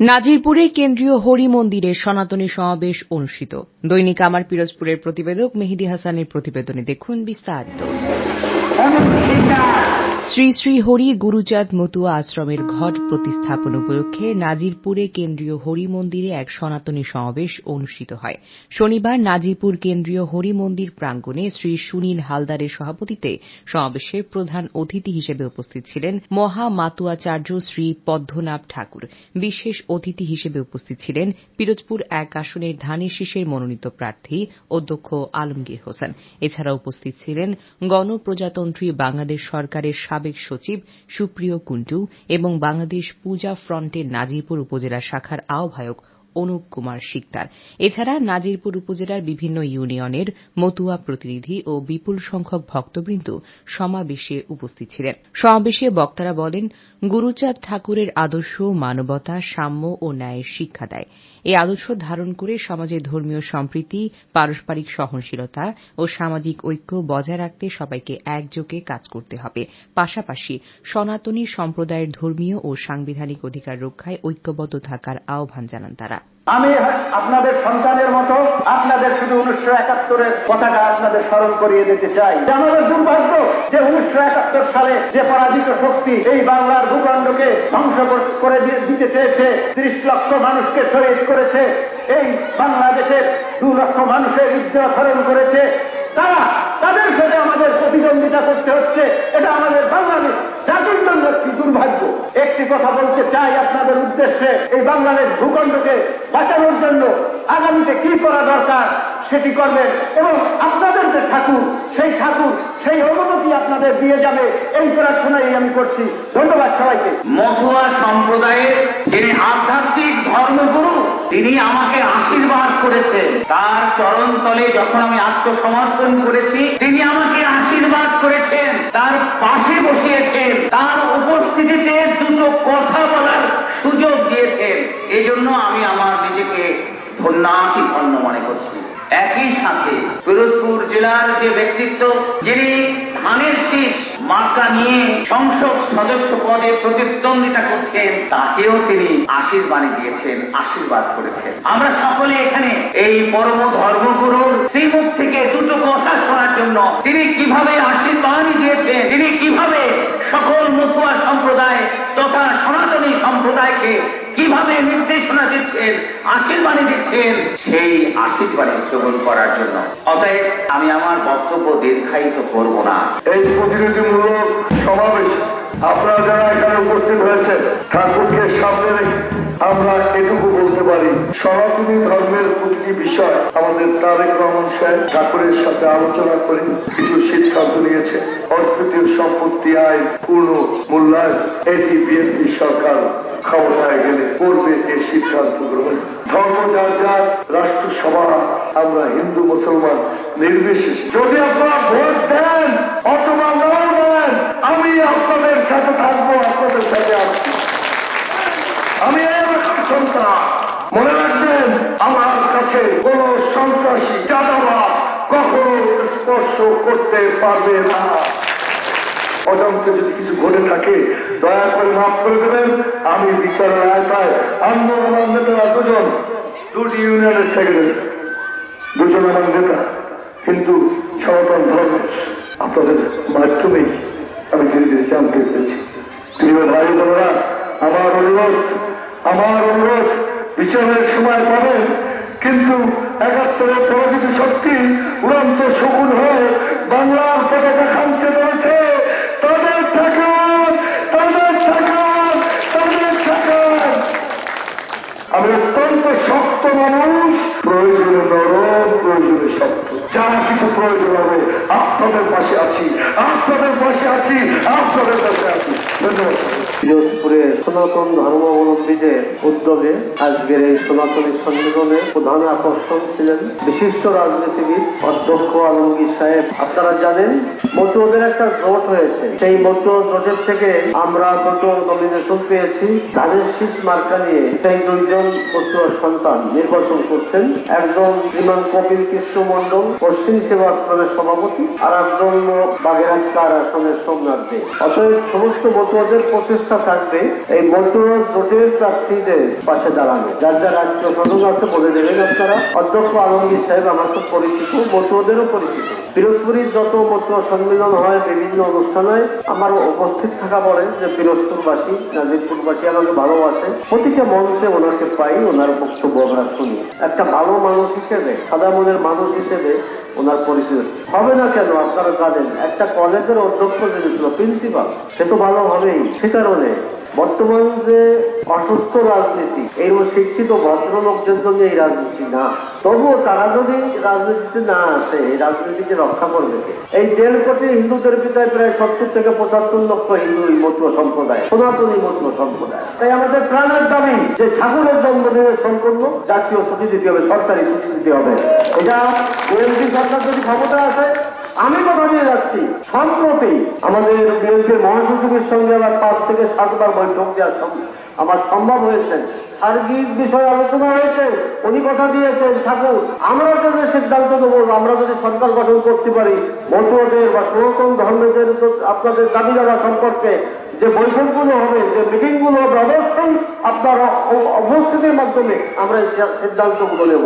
নাজিরপুরে কেন্দ্রীয় হরি মন্দিরে সনাতনী সমাবেশ অনুষ্ঠিত। দৈনিক আমার পিরোজপুরের প্রতিবেদক মেহেদি হাসানের প্রতিবেদনে দেখুন বিস্তারিত। শ্রী শ্রী হরি গুরুচাঁদ মতুয়া আশ্রমের ঘট প্রতিস্থাপন উপলক্ষে নাজিরপুরে কেন্দ্রীয় হরি মন্দিরে এক সনাতনী সমাবেশ অনুষ্ঠিত হয়। শনিবার নাজিরপুর কেন্দ্রীয় হরি মন্দির প্রাঙ্গণে শ্রী সুনীল হালদারের সভাপতিত্বে সমাবেশে প্রধান অতিথি হিসেবে উপস্থিত ছিলেন মহা মাতুয়াচার্য শ্রী পদ্মনাভ ঠাকুর। বিশেষ অতিথি হিসেবে উপস্থিত ছিলেন পিরোজপুর এক আসনের ধানের শীষের মনোনীত প্রার্থী অধ্যক্ষ আলমগীর হোসেন। এছাড়া উপস্থিত ছিলেন গণপ্রজাতন্ত্রী বাংলাদেশ সরকারের সাবেক সচিব সুপ্রিয় কুন্টু এবং বাংলাদেশ পূজা ফ্রন্টের নাজিরপুর উপজেলা শাখার আহ্বায়ক অনুপ কুমার শিকদার। এছাড়া নাজিরপুর উপজেলার বিভিন্ন ইউনিয়নের মতুয়া প্রতিনিধি ও বিপুল সংখ্যক ভক্তবৃন্দ সমাবেশে উপস্থিত ছিলেন। সমাবেশে বক্তারা বলেন, গুরুচাঁদ ঠাকুরের আদর্শ, মানবতা, সাম্য ও ন্যায়ের শিক্ষা দেয়। এই আদর্শ ধারণ করে সমাজে ধর্মীয় সম্প্রীতি, পারস্পরিক সহনশীলতা ও সামাজিক ঐক্য বজায় রাখতে সবাইকে একযোগে কাজ করতে হবে। পাশাপাশি সনাতনী সম্প্রদায়ের ধর্মীয় ও সাংবিধানিক অধিকার রক্ষায় ঐক্যবদ্ধ থাকার আহ্বান জানান তারা। আমি আপনাদের সন্তানের মতো আপনাদের শুধু উনিশশো একাত্তরের কথাটা আপনাদের স্মরণ করিয়ে দিতে চাই। আমাদের দুর্ভাগ্য যে উনিশশো একাত্তর সালে যে পরাজিত শক্তি এই বাংলার ভূখণ্ডকে ধ্বংস করে দিতে চেয়েছে, ত্রিশ লক্ষ মানুষকে শহীদ করেছে, এই বাংলাদেশের দু লক্ষ মানুষের ইজ্জত হরণ করেছে, তারা তাদের সাথে আমাদের প্রতিদ্বন্দ্বিতা করতে হচ্ছে, এটা আমাদের বাংলাদেশ জাতির জন্য একটি দুর্ভাগ্য? একটি কথা বলতে চাই আপনাদের উদ্দেশ্যে, এই বাংলাদেশ ভূখণ্ডকে বাঁচানোর জন্য আগামীতে কি করা দরকার সেটি করবেন এবং আপনাদের যে ঠাকুর, সেই ঠাকুর, সেই অনুমতি আপনাদের দিয়ে যাবে, এই প্রার্থনাই আমি করছি। ধন্যবাদ সবাইকে। মধুয়া সম্প্রদায়ের যিনি আধ্যাত্মিক ধর্মগুরু, তিনি আমাকে আশীর্বাদ করেছেন। তার চরণ তলে যখন আমি আত্মসমর্পণ করেছি, তিনি আমাকে আশীর্বাদ করেছেন। তার পাশে তার উপস্থিতিতে দুটো কথা বলার সুযোগ দিয়েছেন। এই জন্য আমি আমার নিজেকে ধন্যাতি ধন্য মনে করছি। একই সাথে পিরোজপুর জেলার যে ব্যক্তিত্ব, যিনি ধানের শীষ মার্কা নিয়ে সংসদ সদস্য পদে প্রতিদ্বন্দ্বিতা করছেন, তাকেও তিনি আশীর্বাণী দিয়েছেন, আশীর্বাদ করেছেন। আমরা সকলে এখানে এই পরম ধর্মগুরুর শ্রীমুখ থেকে দুটো কথা শোনার জন্য তিনি কীভাবে আশীর্বাদ দিয়েছেন, তিনি কীভাবে সকল মথুয়া সম্প্রদায় তথা সনাতনী সম্প্রদায়কে কীভাবে নির্দেশনা দিচ্ছেন আশীর্বাণী দিচ্ছেন, সেই আশীর্বাণী শ্রবণ করার জন্য। অতএব আমি আমার বক্তব্য দীর্ঘায়িত করব না। এই প্রতিনিধিমূলক সমাবেশ আপনারা যারা এখানে উপস্থিত হয়েছেন, ঠাকুরকে সামনে রেখে আমরা এটুকু সনাতনী ধর্মের প্রতিটি বিষয় আমাদের তারেক রহমান সাহেব ঠাকুরের সাথে আলোচনা করে কিছু সিদ্ধান্ত নিয়েছে। অর্থনীতির সম্পত্তি আয় পূর্ণ মূল্যায়ন, এটি বিএনপি সরকার ক্ষমতায় গেলে করবে এই সিদ্ধান্ত গ্রহণ। ধর্ম যার যার রাষ্ট্রসভা আমরা হিন্দু, মুসলমান নির্বিশেষে। যদি আপনারা ভোট দেন অথবা না দেন, আমি আপনাদের সাথে থাকব, আপনাদের সাথে আছি আমি সন্তান। মনে রাখবেন, আমার কাছে কোন সন্ত্রাসী চাঁদাবাজ কখনো স্পর্শ করতে পারবে না। অজান্তে যদি কিছু ঘটে থাকে, দয়া করে মাফ করে দেবেন। আমি বিচারের আয়তায় আন্দোলন নেতারা দুজন, দুটি ইউনিয়নের সেক্রেটারি, দুজন আমার নেতা কিন্তু সনাতন ধর্মের আপনাদের মাধ্যমেই আমি ধীরে ধীরে জানতে পেরেছি। প্রিয় ভাই বোনেরা, আমার অনুরোধ আমার অনুরোধ বিচারের সময় পাবেন কিন্তু একাত্তরের পরাজিত শক্তি উড়ন্ত শকুন হয়ে বাংলার পতাকা খামছে যা কিছু প্রয়োজন হবে, আপনাদের পাশে আছি। আপনাদের পাশে আছি, আপনাদের পাশে আছি। সনাতন ধর্মাবলম্বীদের উদ্যোগে আজকের এই সনাতনী সম্মেলনে প্রধান আকর্ষণ ছিলেন বিশিষ্ট রাজনীতিবিদ অধ্যক্ষ আলমগীর সাহেব। আপনারা জানেন, মতুয়াদের একটা জোট হয়েছে। সেই মতুয়া জোটের থেকে আমরা দুটো নমিনেশন পেয়েছি। ধানের শীষ মার্কা নিয়ে সেই দুইজন মতুয়া সন্তান নির্বাচন করছেন। একজন শ্রীমান কপিল কৃষ্ণ মন্ডল পশ্চিম সেবা আশ্রমের সভাপতি আর একজন বাগেরহাট চার আসনের সোমনাথ দে অতএব সমস্ত মতুয়াদের প্রচেষ্টা থাকবে এই মতুয়া জোটের প্রার্থীদের পাশে দাঁড়ানো। যার যার রাজ্য সদন আছে বলে দেবেন আপনারা। অধ্যক্ষ আলমগীর সাহেব আমার তো পরিচিত মতুয়াদেরও পরিচিত। পিরোজপুরের যত মতুয়া সম্মেলন হয়, বিভিন্ন অনুষ্ঠানে আমার উপস্থিত থাকা পরে যে পিরোজপুরবাসী, নাজিরপুরবাসী আমাকে ভালোবাসে। প্রতিটা মঞ্চে ওনাকে পাই, ওনার বক্তব্য আমরা শুনি। একটা ভালো মানুষ হিসেবে, সাদা মনের মানুষ হিসেবে ওনার পরিচয়। হবে না কেন, আপনারা জানেন, একটা কলেজের অধ্যক্ষ যিনি ছিল, প্রিন্সিপাল, সে তো ভালো হবেই, সে কারণে। বর্তমান যে অসুস্থ রাজনীতি, এই শিক্ষিত ভদ্রলোকদের জন্য এই রাজনীতি না। তবুও তারা যদি রাজনীতিতে না আসে, এই রাজনীতিকে রক্ষা করবে এই দেড় কোটি হিন্দুদের ভিতরে প্রায় সত্তর থেকে পঁচাত্তর লক্ষ হিন্দু মত্র সম্প্রদায়, সনাতনী মত্র সম্প্রদায়। তাই আমাদের প্রাণের দাবি যে ঠাকুরের জন্মদিনের সম্পূর্ণ জাতীয় ছুটি দিতে হবে, সরকারি ছুটি দিতে হবে। এটা বিএনপি সরকার যদি ক্ষমতা আছে আমি কথা দিয়ে যাচ্ছি। সম্প্রতি আমাদের বিএনপির মহাসচিবের সঙ্গে আমার পাঁচ থেকে সাতবার বৈঠক দেওয়ার আমার সম্ভব হয়েছে। সার্বিক বিষয়ে আলোচনা হয়েছে, উনি কথা দিয়েছেন, ঠাকুর, আমরা যদি সিদ্ধান্ত নেব, আমরা যদি সরকার গঠন করতে পারি, মতুয়াদের বা সনাতন ধর্মেদের আপনাদের দাবি দাবা সম্পর্কে যে বৈঠকগুলো হবে, যে মিটিংগুলো হবে, অবশ্যই আপনার উপস্থিতির মাধ্যমে আমরা সিদ্ধান্তগুলো নেব।